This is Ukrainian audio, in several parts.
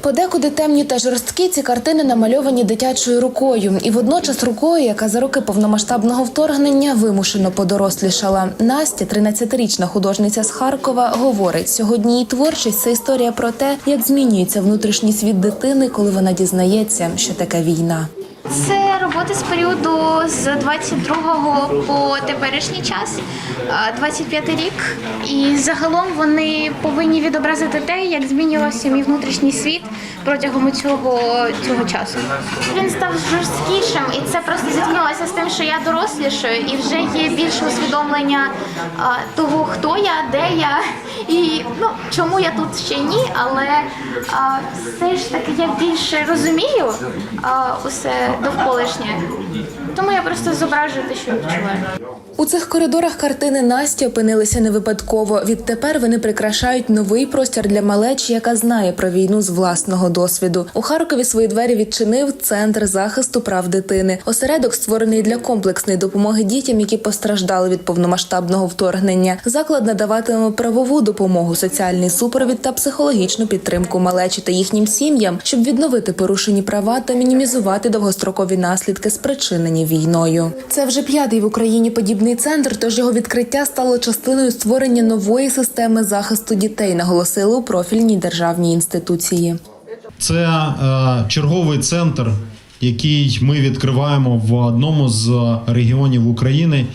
Подекуди темні та жорсткі ці картини намальовані дитячою рукою, і водночас рукою, яка за роки повномасштабного вторгнення вимушено подорослішала. Настя, 13-річна художниця з Харкова, говорить: сьогодні її творчість це історія про те, як змінюється внутрішній світ дитини, коли вона дізнається, що таке війна. Це роботи з періоду з 22 по теперішній час, а, 25 рік. І загалом вони повинні відобразити те, як змінювався мій внутрішній світ протягом цього, цього часу. Він став жорсткішим, і це просто зіткнулося з тим, що я дорослішаю, і вже є більше усвідомлення того, хто я, де я, і ну чому я тут ще ні, але все ж таки я більше розумію усе довколишнє. Тому я просто зображую те, що відчуваю. У цих коридорах картини Насті опинилися не випадково. Відтепер вони прикрашають новий простір для малечі, яка знає про війну з власного досвіду. У Харкові свої двері відчинив центр захисту прав дитини. Осередок створений для комплексної допомоги дітям, які постраждали від повномасштабного вторгнення. Заклад надаватиме правову допомогу, соціальний супровід та психологічну підтримку малечі та їхнім сім'ям, щоб відновити порушені права та мінімізувати довгострокові наслідки, спричинені війною. Це вже п'ятий в Україні подібний центр, тож його відкриття стало частиною створення нової системи захисту дітей, наголосили у профільній державній інституції. Це е, черговий центр, який ми відкриваємо в одному з регіонів України.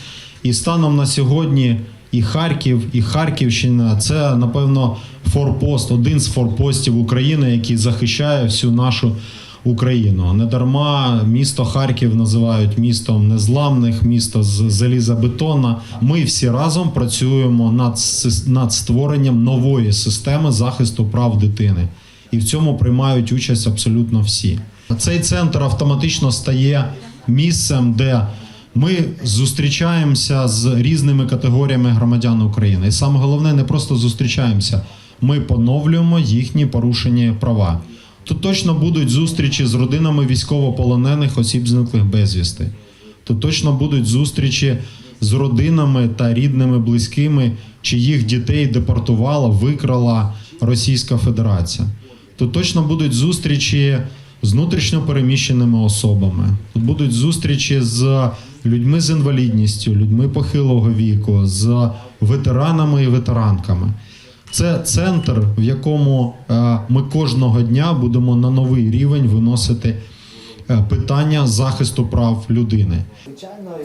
І станом на сьогодні і Харків, і Харківщина це напевно форпост, один з форпостів України, який захищає всю нашу Україну. Недарма місто Харків називають містом незламних, місто з залізобетона. Ми всі разом працюємо над, над створенням нової системи захисту прав дитини і в цьому приймають участь абсолютно всі. Цей центр автоматично стає місцем, де ми зустрічаємося з різними категоріями громадян України. І саме головне, не просто зустрічаємося, ми поновлюємо їхні порушені права. Тут точно будуть зустрічі з родинами військовополонених осіб зниклих безвісти. Тут точно будуть зустрічі з родинами та рідними близькими, чиїх дітей депортувала, викрала Російська Федерація. Тут точно будуть зустрічі з внутрішньо переміщеними особами. Тут будуть зустрічі з людьми з інвалідністю, людьми похилого віку, з ветеранами і ветеранками. Це центр, в якому е, ми кожного дня будемо на новий рівень виносити е, питання захисту прав людини.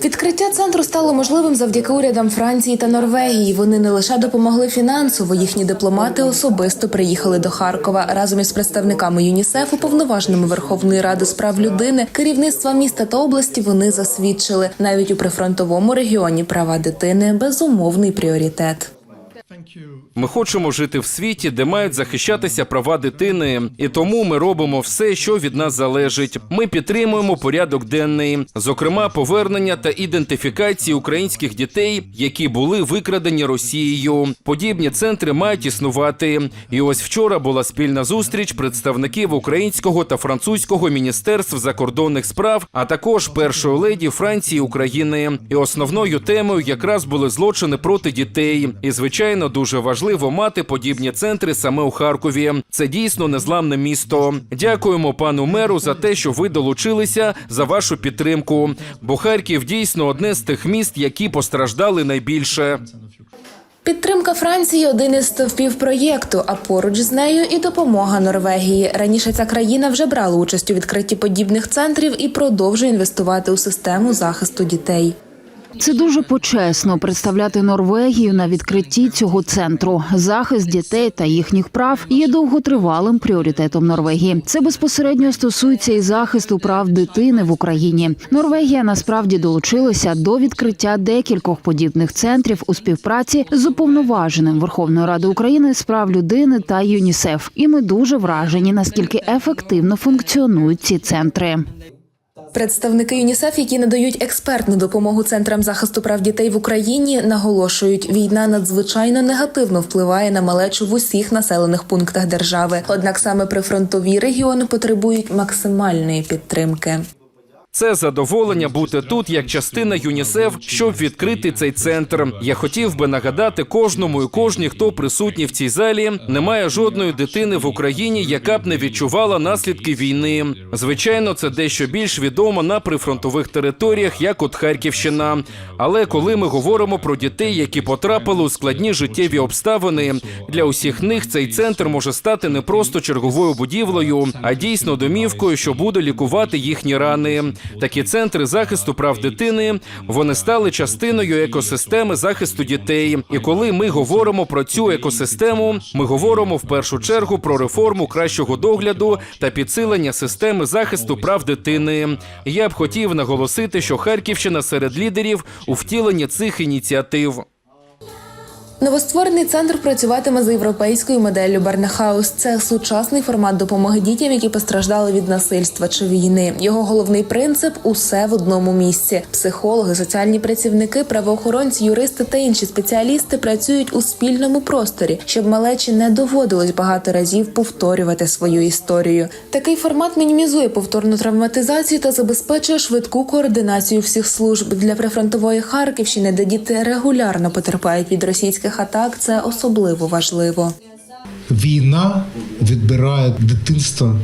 Відкриття центру стало можливим завдяки урядам Франції та Норвегії. Вони не лише допомогли фінансово, їхні дипломати особисто приїхали до Харкова разом із представниками ЮНІСЕФ, уповноваженими Верховної Ради з прав людини, керівництва міста та області. Вони засвідчили навіть у прифронтовому регіоні права дитини безумовний пріоритет. Ми хочемо жити в світі, де мають захищатися права дитини, і тому ми робимо все, що від нас залежить. Ми підтримуємо порядок денний, зокрема повернення та ідентифікації українських дітей, які були викрадені Росією. Подібні центри мають існувати. І ось вчора була спільна зустріч представників українського та французького міністерств закордонних справ, а також першої леді Франції України. І основною темою якраз були злочини проти дітей. І звичайно, дуже важливо мати подібні центри саме у Харкові. Це дійсно незламне місто. Дякуємо пану меру за те, що ви долучилися за вашу підтримку. Бо Харків дійсно одне з тих міст, які постраждали найбільше. Підтримка Франції один із стовпів проєкту, а поруч з нею і допомога Норвегії. Раніше ця країна вже брала участь у відкритті подібних центрів і продовжує інвестувати у систему захисту дітей. Це дуже почесно представляти Норвегію на відкритті цього центру. Захист дітей та їхніх прав є довготривалим пріоритетом Норвегії. Це безпосередньо стосується і захисту прав дитини в Україні. Норвегія насправді долучилася до відкриття декількох подібних центрів у співпраці з уповноваженим Верховної Ради України з прав людини та ЮНІСЕФ. І ми дуже вражені, наскільки ефективно функціонують ці центри. Представники ЮНІСЕФ, які надають експертну допомогу центрам захисту прав дітей в Україні, наголошують, війна надзвичайно негативно впливає на малечу в усіх населених пунктах держави. Однак саме прифронтові регіони потребують максимальної підтримки. Це задоволення бути тут як частина ЮНІСЕФ, щоб відкрити цей центр. Я хотів би нагадати кожному і кожній, хто присутній в цій залі. Немає жодної дитини в Україні, яка б не відчувала наслідки війни. Звичайно, це дещо більш відомо на прифронтових територіях, як от Харківщина. Але коли ми говоримо про дітей, які потрапили у складні життєві обставини, для усіх них цей центр може стати не просто черговою будівлею, а дійсно домівкою, що буде лікувати їхні рани. Такі центри захисту прав дитини вони стали частиною екосистеми захисту дітей. І коли ми говоримо про цю екосистему, ми говоримо в першу чергу про реформу кращого догляду та підсилення системи захисту прав дитини. Я б хотів наголосити, що Харківщина серед лідерів у втіленні цих ініціатив. Новостворений центр працюватиме за європейською моделлю Барнахаус. Це сучасний формат допомоги дітям, які постраждали від насильства чи війни. Його головний принцип усе в одному місці. Психологи, соціальні працівники, правоохоронці, юристи та інші спеціалісти працюють у спільному просторі, щоб малечі не доводилось багато разів повторювати свою історію. Такий формат мінімізує повторну травматизацію та забезпечує швидку координацію всіх служб для прифронтової Харківщини, де діти регулярно потерпають від російських атак. Це особливо важливо. Війна відбирає дитинство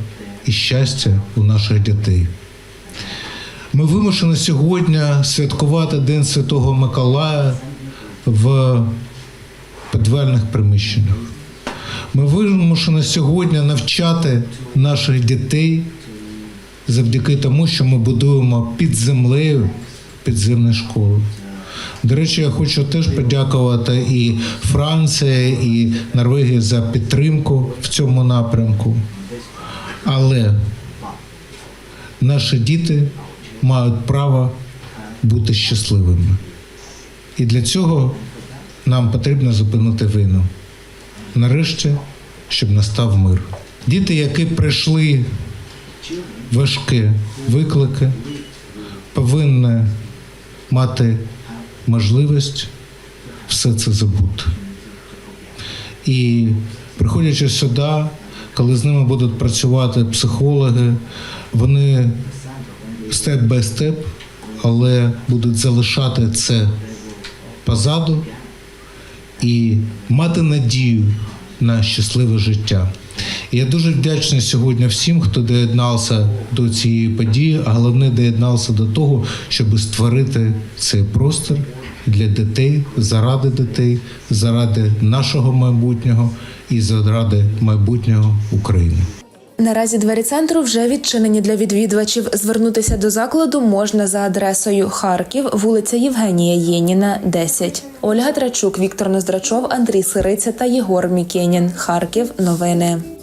і щастя у наших дітей. Ми вимушені сьогодні святкувати День Святого Миколая в підвальних приміщеннях. Ми вимушені сьогодні навчати наших дітей завдяки тому, що ми будуємо під землею підземні школи. До речі, я хочу теж подякувати і Франції, і Норвегії за підтримку в цьому напрямку. Але наші діти мають право бути щасливими. І для цього нам потрібно зупинити війну. Нарешті, щоб настав мир. Діти, які пройшли важкі виклики, повинні мати можливість все це забути. І приходячи сюди, коли з ними будуть працювати психологи, вони степ бай степ, але будуть залишати це позаду і мати надію на щасливе життя. Я дуже вдячний сьогодні всім, хто доєднався до цієї події, а головне доєднався до того, щоб створити цей простір для дітей, заради дітей, заради нашого майбутнього і заради майбутнього України. Наразі двері центру вже відчинені для відвідувачів. Звернутися до закладу можна за адресою Харків, вулиця Євгенія Єніна, 10. Ольга Трачук, Віктор Ноздрачов, Андрій Сириця та Єгор Мікенін. Харків. Новини.